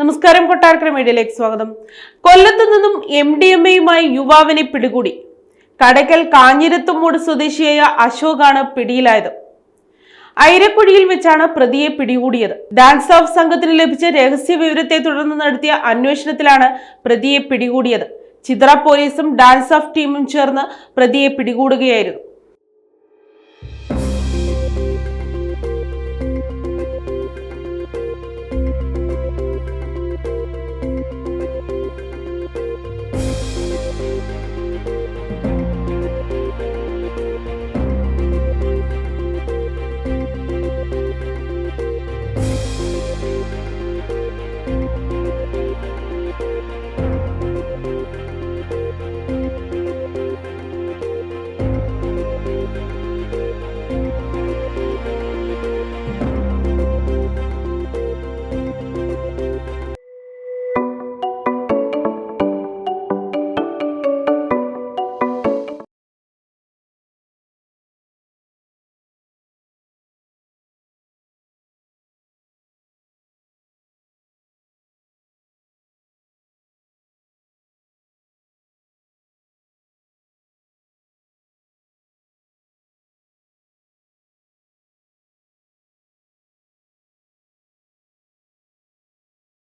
നമസ്കാരം കൊട്ടാരക്കര മീഡിയയിലേക്ക് സ്വാഗതം. കൊല്ലത്തു നിന്നും എം ഡി എം എയുമായി യുവാവിനെ പിടികൂടി. കടയ്ക്കൽ കാഞ്ഞിരത്തുമൂട് സ്വദേശിയായ അശോകാണ് പിടിയിലായത്. ഐരക്കുഴിയിൽ വെച്ചാണ് പ്രതിയെ പിടികൂടിയത്. ഡാൻസ് ഓഫ് സംഘത്തിന് ലഭിച്ച രഹസ്യ വിവരത്തെ തുടർന്ന് നടത്തിയ അന്വേഷണത്തിലാണ് പ്രതിയെ പിടികൂടിയത്. ചിത്ര പോലീസും ഡാൻസ് ഓഫ് ടീമും ചേർന്ന് പ്രതിയെ പിടികൂടുകയായിരുന്നു.